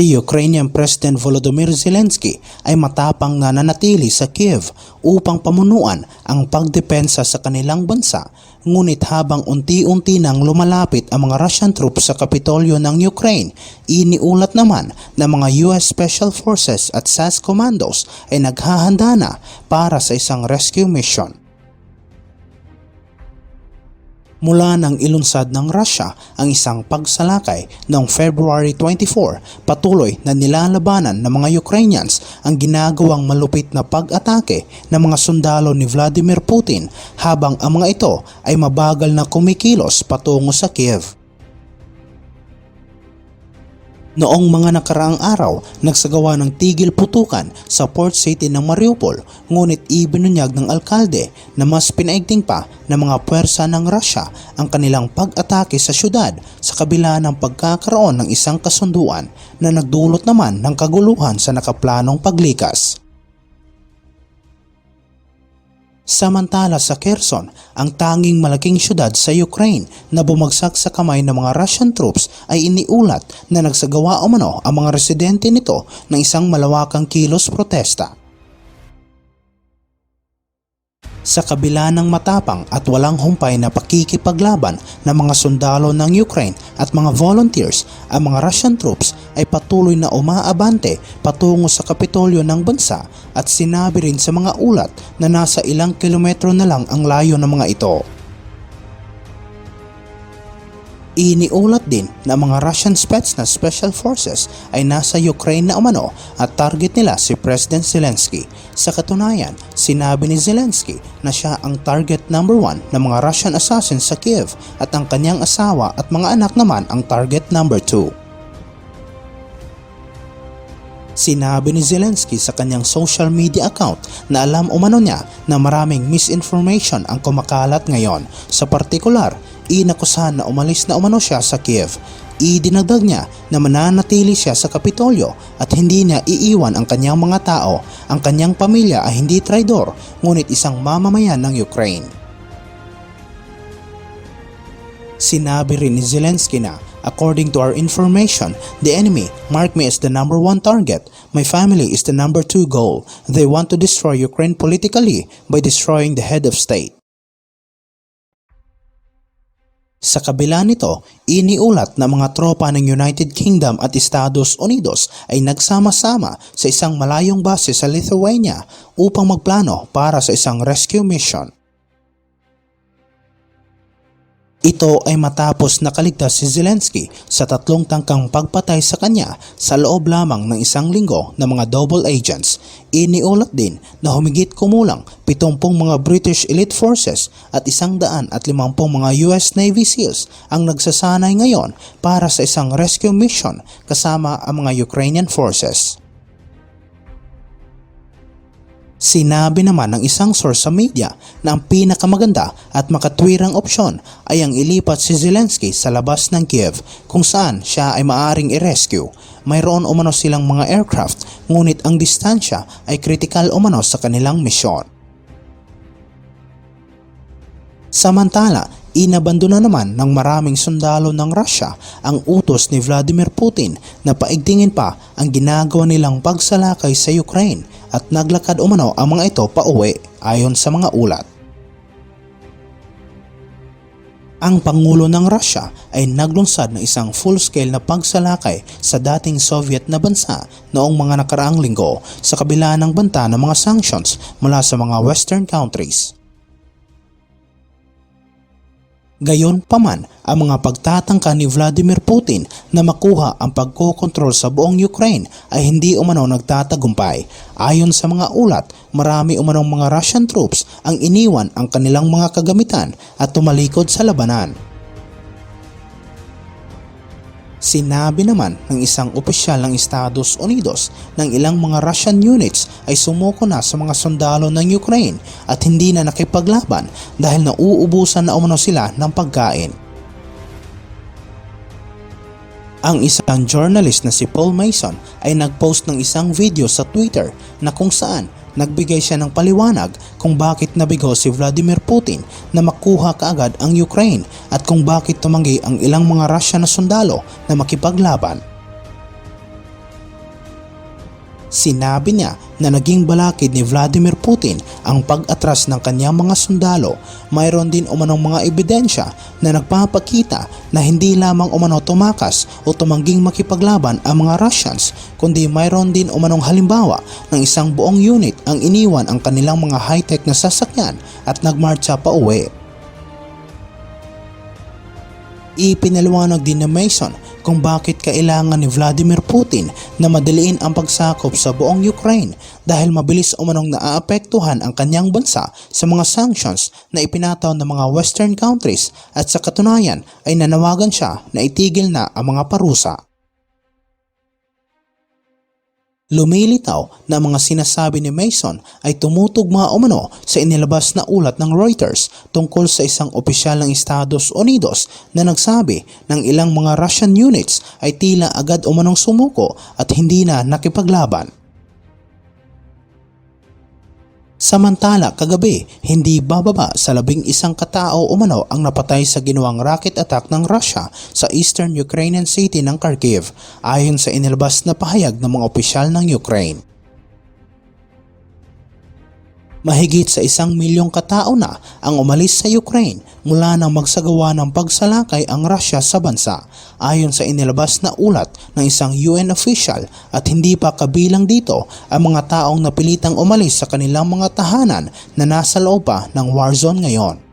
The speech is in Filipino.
Si Ukrainian President Volodymyr Zelensky ay matapang na nanatili sa Kiev upang pamunuan ang pagdepensa sa kanilang bansa. Ngunit habang unti-unti nang lumalapit ang mga Russian troops sa Kapitolyo ng Ukraine, iniulat naman na mga US Special Forces at SAS Commandos ay naghahanda na para sa isang rescue mission. Mula nang ilunsad ng Russia ang isang pagsalakay noong February 24, patuloy na nilalabanan ng mga Ukrainians ang ginagawang malupit na pag-atake ng mga sundalo ni Vladimir Putin habang ang mga ito ay mabagal na kumikilos patungo sa Kiev. Noong mga nakaraang araw, nagsagawa ng tigil putukan sa port city ng Mariupol ngunit ibinunyag ng alkalde na mas pinaigting pa ng mga puwersa ng Russia ang kanilang pag-atake sa syudad sa kabila ng pagkakaroon ng isang kasunduan na nagdulot naman ng kaguluhan sa nakaplanong paglikas. Samantala sa Kherson, ang tanging malaking syudad sa Ukraine na bumagsak sa kamay ng mga Russian troops ay iniulat na nagsagawa umano ang mga residente nito ng isang malawakang kilos protesta. Sa kabila ng matapang at walang humpay na pakikipaglaban ng mga sundalo ng Ukraine at mga volunteers, ang mga Russian troops ay patuloy na umaabante patungo sa kapitolyo ng bansa at sinabi rin sa mga ulat na nasa ilang kilometro na lang ang layo ng mga ito. Iniulat din na mga Russian Spetsnaz Special Forces ay nasa Ukraine na umano at target nila si President Zelensky. Sa katunayan, sinabi ni Zelensky na siya ang target number one ng mga Russian assassins sa Kiev at ang kanyang asawa at mga anak naman ang target number two. Sinabi ni Zelensky sa kanyang social media account na alam umano niya na maraming misinformation ang kumakalat ngayon. Sa partikular, inakusahan na umalis na umano siya sa Kiev. Idinagdag niya na mananatili siya sa Kapitolyo at hindi niya iiwan ang kanyang mga tao. Ang kanyang pamilya ay hindi traidor, ngunit isang mamamayan ng Ukraine. Sinabi rin ni Zelensky na, According to our information, the enemy marked me as the number one target. My family is the number two goal. They want to destroy Ukraine politically by destroying the head of state. Sa kabila nito, iniulat na mga tropa ng United Kingdom at Estados Unidos ay nagsama-sama sa isang malayong base sa Lithuania upang magplano para sa isang rescue mission. Ito ay matapos nakaligtas si Zelensky sa tatlong tangkang pagpatay sa kanya sa loob lamang ng isang linggo ng mga double agents. Iniulat din na humigit kumulang 70 mga British elite forces at isang daan at limampung mga US Navy SEALs ang nagsasanay ngayon para sa isang rescue mission kasama ang mga Ukrainian forces. Sinabi naman ng isang source sa media na ang pinakamaganda at makatwirang opsyon ay ang ilipat si Zelensky sa labas ng Kiev kung saan siya ay maaring i-rescue. Mayroon umano silang mga aircraft ngunit ang distansya ay kritikal umano sa kanilang misyon. Samantala, inabandona naman ng maraming sundalo ng Russia ang utos ni Vladimir Putin na paigtingin pa ang ginagawa nilang pagsalakay sa Ukraine at naglakad umano ang mga ito pauwi ayon sa mga ulat. Ang Pangulo ng Russia ay naglunsad ng isang full-scale na pagsalakay sa dating Soviet na bansa noong mga nakaraang linggo sa kabila ng banta ng mga sanctions mula sa mga Western countries. Gayon paman ang mga pagtatangka ni Vladimir Putin na makuha ang pagkokontrol sa buong Ukraine ay hindi umano nagtatagumpay. Ayon sa mga ulat, marami umanong mga Russian troops ang iniwan ang kanilang mga kagamitan at tumalikod sa labanan. Sinabi naman ng isang opisyal ng Estados Unidos ng ilang mga Russian units ay sumuko na sa mga sundalo ng Ukraine at hindi na nakipaglaban dahil nauubusan na umano sila ng pagkain. Ang isang journalist na si Paul Mason ay nagpost ng isang video sa Twitter na kung saan nagbigay siya ng paliwanag kung bakit nabigo si Vladimir Putin na makuha kaagad ang Ukraine at kung bakit tumanggi ang ilang mga Russia na sundalo na makipaglaban. Sinabi niya na naging balakid ni Vladimir Putin ang pag-atras ng kanyang mga sundalo. Mayroon din umanong mga ebidensya na nagpapakita na hindi lamang umano tumakas o tumangging makipaglaban ang mga Russians kundi mayroon din umanong halimbawa ng isang buong unit ang iniwan ang kanilang mga high-tech na sasakyan at nagmarcha pa uwi. Ipinaliwanag din ni Mason kung bakit kailangan ni Vladimir Putin na madaliin ang pagsakop sa buong Ukraine dahil mabilis umanong naaapektuhan ang kanyang bansa sa mga sanctions na ipinataw ng mga western countries at sa katunayan ay nanawagan siya na itigil na ang mga parusa. Lumilitaw na mga sinasabi ni Mason ay tumutugma umano sa inilabas na ulat ng Reuters tungkol sa isang opisyal ng Estados Unidos na nagsabi ng ilang mga Russian units ay tila agad umanong sumuko at hindi na nakipaglaban. Samantala, kagabi, hindi bababa sa labing isang katao umano ang napatay sa ginawang rocket attack ng Russia sa eastern Ukrainian city ng Kharkiv ayon sa inilabas na pahayag ng mga opisyal ng Ukraine. Mahigit sa isang milyong katao na ang umalis sa Ukraine mula nang magsagawa ng pagsalakay ang Russia sa bansa ayon sa inilabas na ulat ng isang UN official at hindi pa kabilang dito ang mga taong napilitang umalis sa kanilang mga tahanan na nasa loob pa ng war zone ngayon.